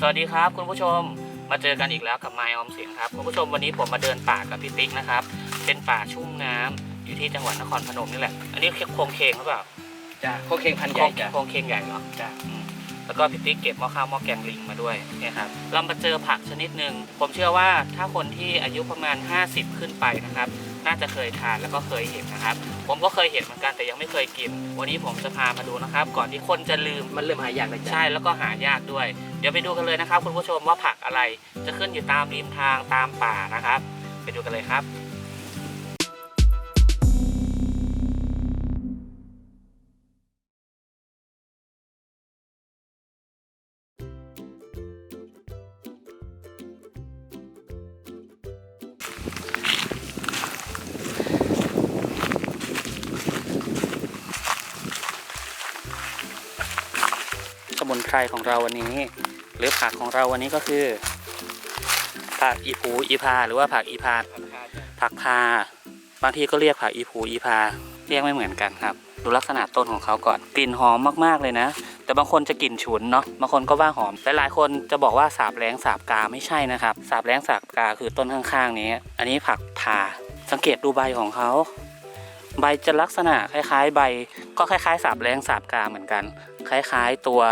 สวัสดีครับคุณผู้ชมมาเจอกันอีกแล้วกับไมออมเสียงครับคุณผู้ชมวันนี้ผมมาเดินป่ากับพี่ติ๊กนะครับ เป็นป่าชุ่มน้ำอยู่ที่จังหวัดนครพนมนี่แหละ อันนี้โครงเคงหรือเปล่าจ้ะโคเคงพันโคใหรญ่งจ้ะโครงเคงใหญ่เหรอจ้ะอืมแล้วก็พี่ติ๊กเก็บหม้อข้าวหม้อแกงลิงมาด้วยเนี่ยครับเรามาเจอผักชนิดหนึ่งผมเชื่อว่าถ้าคนที่อายุประมาณ 50 ขึ้นไปนะครับ น่าจะเคยทานแล้วก็เคยเห็นนะครับ ผมก็เคยเห็นเหมือนกันแต่ยังไม่เคยกิน วันนี้ผมจะพามาดูนะครับ ก่อนที่คนจะลืมมันเริ่มหายากเลยจ้ะใช่แล้วก็หายากด้วย เดี๋ยวไปดูกันเลยนะครับ คุณผู้ชมว่าผักอะไรจะขึ้นอยู่ตามริมทางตามป่านะครับ ไปดูกันเลยครับ สมุนไพรของเราวันนี้ หรือผักของเราวันนี้ก็คือ ผักอีผูอีพา หรือว่าผักอีพา ผักพา บางทีก็เรียกผักอีผูอีพา เรียกไม่เหมือนกันครับ ดูลักษณะต้นของเขาก่อนกลิ่นหอมมากๆเลยนะ แต่บางคนจะกลิ่นฉุนเนาะบางคนก็ว่าหอมแต่หลายคนจะบอกว่าสาบแรงสาบกาไม่ใช่นะครับ สาบแรงสาบกาคือต้นข้างๆนี้ อันนี้ผักพาสังเกตดูใบของเขา ใบจะลักษณะคล้ายๆ ใบ ก็คล้ายๆสาบแรงสาบกาเหมือนกัน คล้ายๆตัว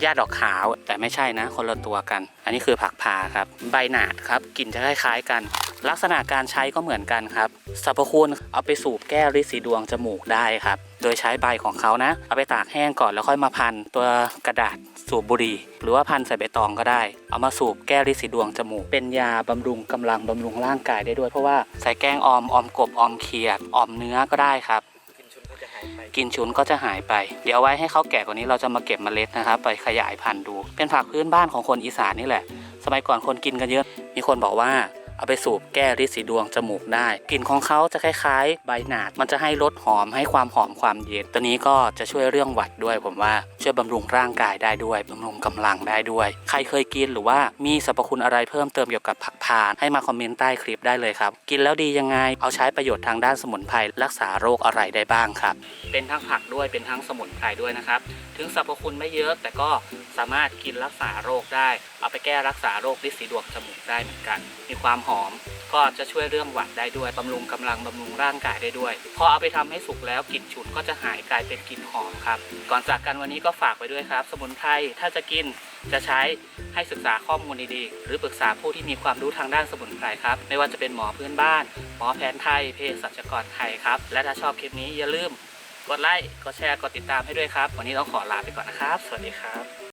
หญ้าดอกขาว แต่ไม่ใช่นะ คนละตัวกัน อันนี้คือผักพาครับ ใบหนาดครับกลิ่นจะคล้ายๆกัน ลักษณะการใช้ก็เหมือนกันครับสรรพคุณเอาไปสูบแก้ริดสีดวงจมูกได้ครับ โดยใช้ใบของเขานะ เอาไปตากแห้งก่อนแล้วค่อยมาพันตัวกระดาษ สูบบุหรี่ หรือว่าพันใส่ใบตองก็ได้ เอามาสูบแก้ริดสีดวงจมูก เป็นยาบำรุงกำลังบำรุงร่างกายได้ด้วยเพราะว่าใส่แกงออมออมกบออมเขียดออมเนื้อก็ได้ครับ กินชุนก็จะหายไปกลินฉุนก็จะหายไป เดี๋ยวไว้ให้เขาแก่กว่านี้เราจะมาเก็บเมล็ดนะครับ ไปขยายพันธุ์ดู เป็นผักพื้นบ้านของคนอีสานนี่แหละ สมัยก่อนคนกินกันเยอะ มีคนบอกว่าเอาไปสูบแก้ริดสีดวงจมูกได้กลิ่นของเขาจะคล้าย ๆ ใบหนาด มันจะให้รสหอมให้ความหอมความเย็นตัวนี้ก็จะช่วยเรื่องหวัดด้วยผมว่าช่วยบำรุงร่างกายได้ด้วยบำรุงกำลังได้ด้วย ใครเคยกินหรือว่ามีสรรพคุณอะไรเพิ่มเติมเกี่ยวกับผักพานให้มาคอมเมนต์ใต้คลิปได้เลยครับ กินแล้วดียังไง เอาใช้ประโยชน์ทางด้านสมุนไพรรักษาโรคอะไรได้บ้างครับ เป็นทั้งผักด้วยเป็นทั้งสมุนไพรด้วยนะครับ ถึงสรรพคุณไม่เยอะแต่ก็สามารถกินรักษาโรคได้ เอาไปแก้รักษาโรคลิสีดวงจมูกได้เหมือนกัน มีความหอม ก็จะช่วยเรื่องหวัดได้ด้วยบำรุงกำลังบำรุงร่างกายได้ด้วย พอเอาไปทำให้สุกแล้วกลิ่นฉุนก็จะหายกลายเป็นกลิ่นหอมครับ ก่อนจากกันวันนี้ก็ฝากไว้ด้วยครับ สมุนไพรถ้าจะกินจะใช้ให้ศึกษาข้อมูลดีๆ หรือปรึกษาผู้ที่มีความรู้ทางด้านสมุนไพรครับ ไม่ว่าจะเป็นหมอพื้นบ้าน หมอแผนไทยเภสัชกรไทยครับ และถ้าชอบคลิปนี้อย่าลืมกดไลค์ กดแชร์ กดติดตามให้ด้วยครับ วันนี้ต้องขอลาไปก่อนนะครับ สวัสดีครับ